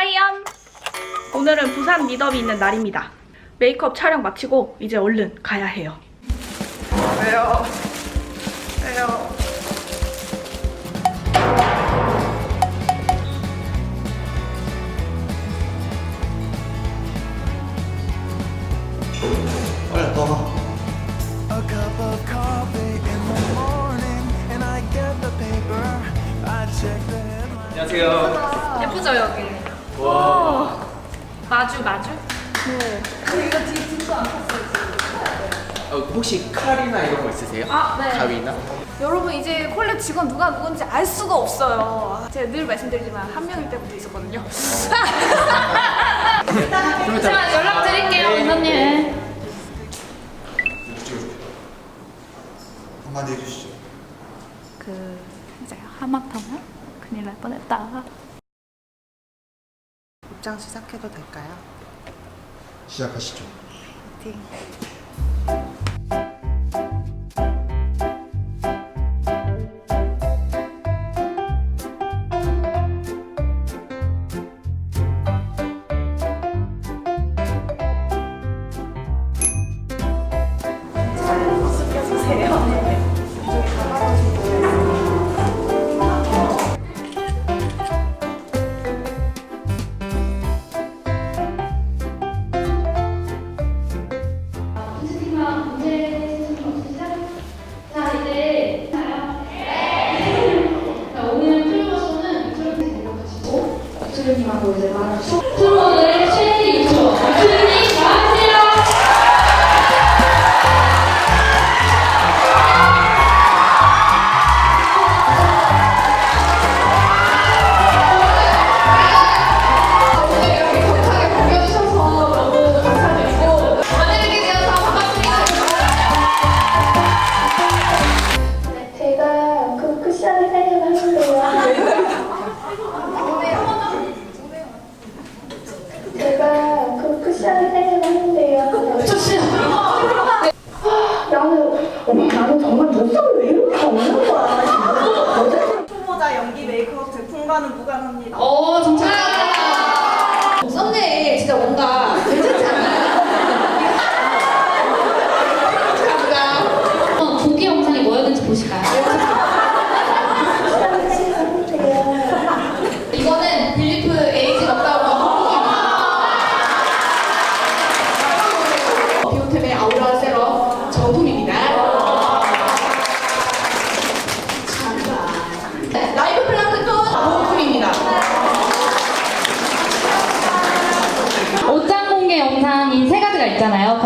하이연! 오늘은 부산 미더비 있는 날입니다. 메이크업 촬영 마치고 이제 얼른 가야 해요. 왜요? 왜요? 빨리 떠. A cup of coffee in the morning, and I get the paper. I check the headline. 안녕하세요. 예쁘죠 여기? 와. 마주 마주? 어, 혹시 칼이나 이런 거 있으세요? 아, 네. 가위나? 여러분 이제 콜랩 직원 누가 누군지 알 수가 없어요. 제가 늘 말씀드리지만 한 명일 때부터 있었거든요. 제가 연락 드릴게요, 은호님. 한마디 해주시죠. 그 이제 하마터면 큰일 날 뻔했다. 입장 시작해도 될까요? 시작하시죠. 파이팅.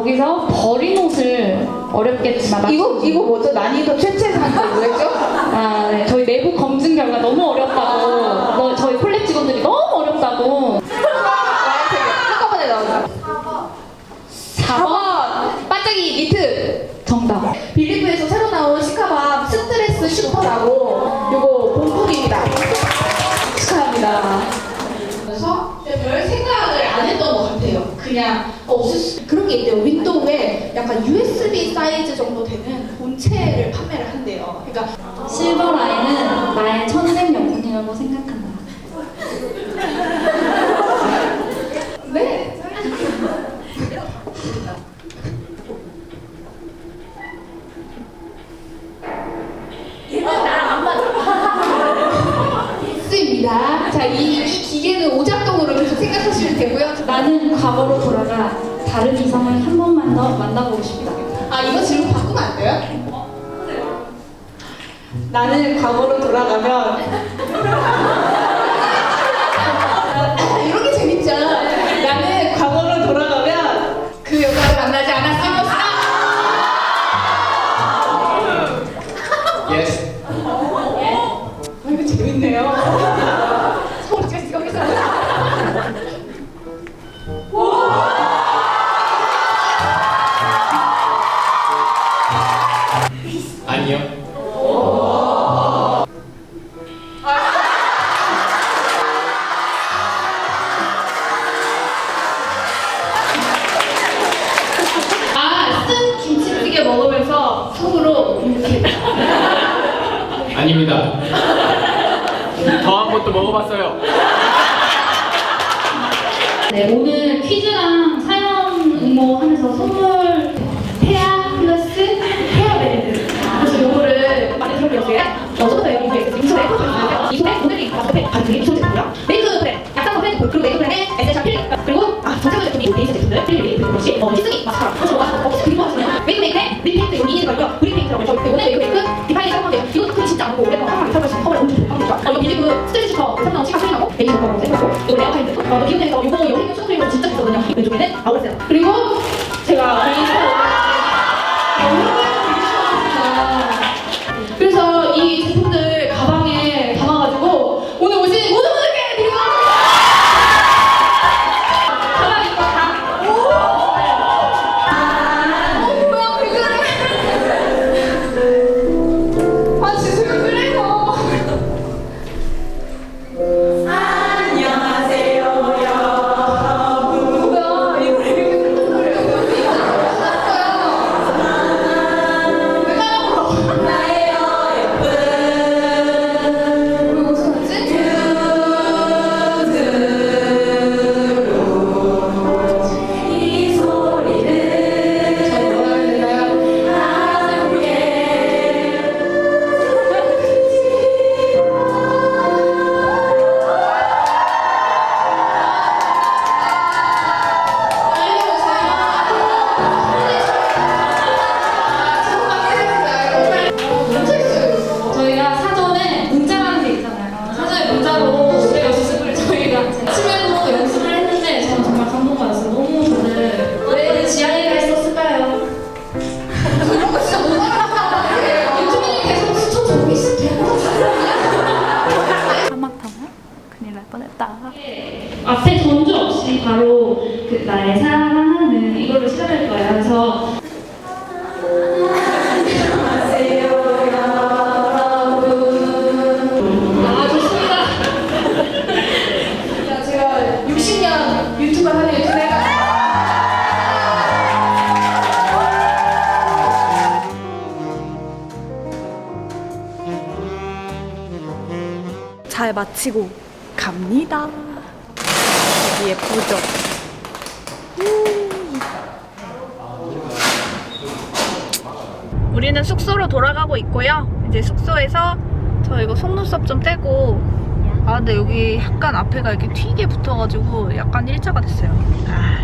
거기서 버린 옷을 어렵겠지만 이거 이거 뭐죠? 난이도 최최상 뭐였죠? 아, 네. 저희 내부 검증 결과 너무 어렵다고 너, 저희 콜렉 직원들이 너무 어렵다고 한꺼번에 나오죠. 4번 반짝이 니트 정답 빌리프에서 새로 나온 시카밤 스트레스 슈퍼라고 요거 본품입니다. 축하합니다. 그래서 별 생각을 안 했던 것 같아요. 그냥 어, 없을 수- 그런 게 있대요. 윈도우에 약간 USB 사이즈 정도 되는 본체를 판매를 한대요. 그러니까 실버 라인은 나의 천생 연분이라고 생각한다. 네. 있습니다. 자, 이, 이 기계는 오작동으로 생각하시면 되고요. 나는 과거로 돌아가 다른 이성을 한 번만 더 만나보고 싶다. 아, 이거 질문 바꾸면 안 돼요? 나는 과거로 돌아가면 아니요. 아, 쓴 김치찌개 먹으면서 속으로. 아닙니다. 더한 것도 먹어봤어요. 네, 오늘 파인드. 어, 이거 기존에서 이거 여행 수크림으로 진짜 비싸거든요. 왼쪽에는 아우레세라. 그리고 제가 앞에 전주 없이 바로 그 나의 사랑하는 이걸로 시작할 거예요. 그래서 아 좋습니다. 야, 제가 60년 유튜브 하는 유튜브가 잘 마치고 갑니다. 예쁘죠? 음. 우리는 숙소로 돌아가고 있고요. 이제 숙소에서 저 이거 속눈썹 좀 떼고 아 근데 여기 약간 앞에가 이렇게 튀게 붙어가지고 약간 일자가 됐어요. 아,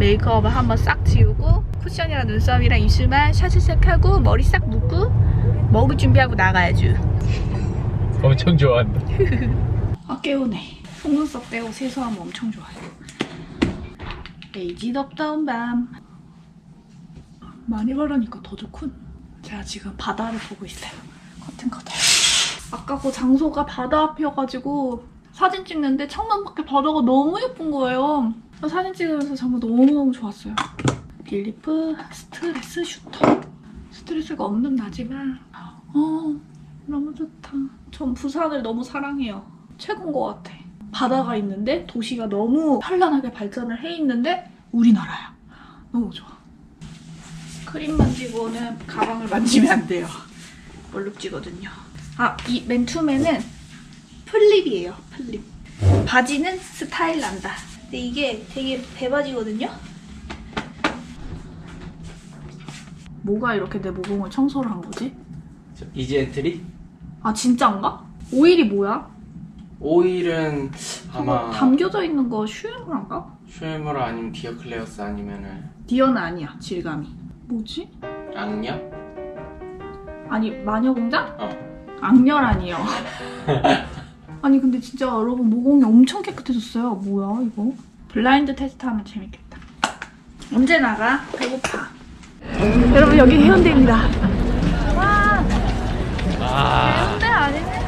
메이크업을 한번 싹 지우고 쿠션이랑 눈썹이랑 입술만 샤샤샥 하고 머리 싹 묶고 먹을 준비하고 나가야죠. 엄청 좋아한다. 아 깨우네. 속눈썹 떼고 세수하면 엄청 좋아요. 에이지 덥다운 밤. 많이 바르니까 더 좋군. 제가 지금 바다를 보고 있어요. 커튼 커튼. 아까 그 장소가 바다 앞이어가지고 사진 찍는데 창문 밖에 바다가 너무 예쁜 거예요. 사진 찍으면서 정말 너무너무 좋았어요. 빌리프 스트레스 슈터. 스트레스가 없는 나지만 어 너무 좋다. 전 부산을 너무 사랑해요. 최고인 것 같아. 바다가 있는데 도시가 너무 현란하게 발전을 해 있는데 우리나라야. 너무 좋아. 크림 만지고는 가방을 만지면 안 돼요. 멀룩지거든요. 아, 이 맨투맨은 플립이에요. 플립. 바지는 스타일 난다. 근데 이게 되게 배바지거든요. 뭐가 이렇게 내 모공을 청소를 한 거지? 이지 엔트리? 아 진짜인가? 오일이 뭐야? 오일은 아마 담겨져 있는 거 슈에무란가? 슈에머라 아니면 디어클레어스 아니면은 디어는 아니야 질감이 뭐지? 악녀? 아니 마녀공장? 어. 악녀라니요 아니 근데 진짜 여러분 모공이 엄청 깨끗해졌어요 뭐야 이거 블라인드 테스트 하면 재밌겠다 언제 나가? 배고파 여러분 여기 해운대입니다 와 해운대 아닙니까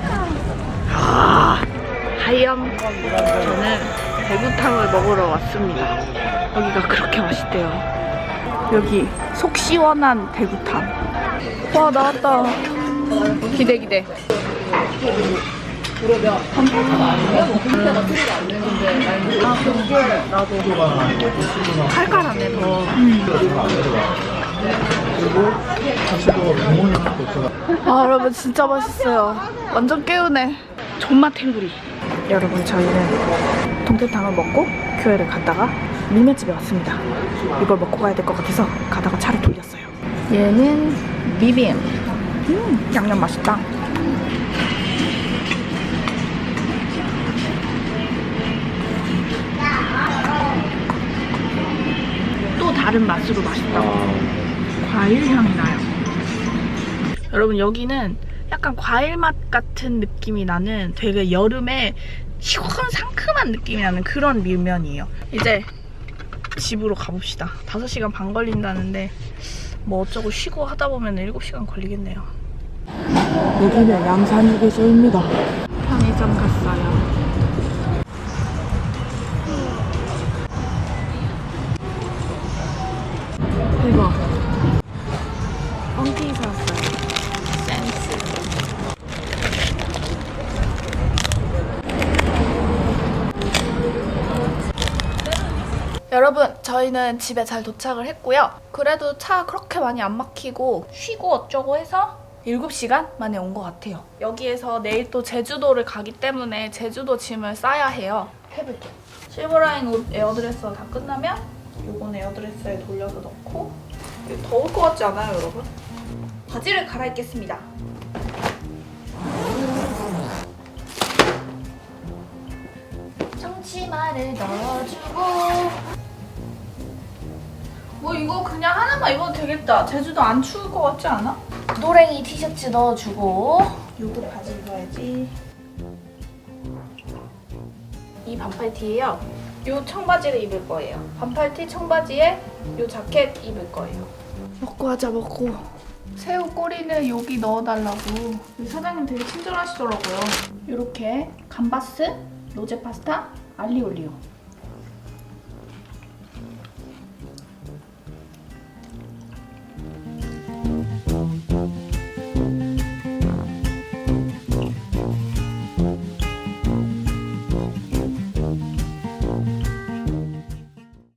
하염 저는 대구탕을 먹으러 왔습니다. 여기가 그렇게 맛있대요. 여기 속 시원한 대구탕. 와 나왔다. 기대 기대. 칼칼하네 더. 아 여러분 진짜 맛있어요. 완전 깨우네. 존맛 탱구리 여러분 저희는 동태탕을 먹고 교회를 갔다가 밀면집에 왔습니다. 이걸 먹고 가야 될 것 같아서 가다가 차를 돌렸어요. 얘는 비빔. 음, 양념 맛있다. 또 다른 맛으로 맛있다고. 과일 향이 나요. 여러분 여기는 약간 과일 맛 같은 느낌이 나는 되게 여름에 시원한 상큼한 느낌이 나는 그런 밀면이에요. 이제 집으로 가봅시다. 5시간 반 걸린다는데 뭐 어쩌고 쉬고 하다 보면 7시간 걸리겠네요. 여기는 양산휴게소입니다. 편의점 갔어요. 여러분, 저희는 집에 잘 도착을 했고요. 그래도 차 그렇게 많이 안 막히고 쉬고 어쩌고 해서 7시간 만에 온 것 같아요. 여기에서 내일 또 제주도를 가기 때문에 제주도 짐을 싸야 해요. 해볼게요. 실버라인 옷 에어드레스가 다 끝나면 요건 에어드레스에 돌려서 넣고 더울 것 같지 않아요, 여러분? 바지를 갈아입겠습니다. 청치마를 넣어 뭐 이거 그냥 하나만 입어도 되겠다. 제주도 안 추울 것 같지 않아? 노랭이 티셔츠 넣어주고 요거 바지 입어야지. 이 반팔티예요. 요 청바지를 입을 거예요. 반팔티 청바지에 요 자켓 입을 거예요. 먹고 하자 먹고. 새우 꼬리는 여기 넣어달라고. 사장님 되게 친절하시더라고요. 이렇게 감바스, 로제 파스타, 알리올리오.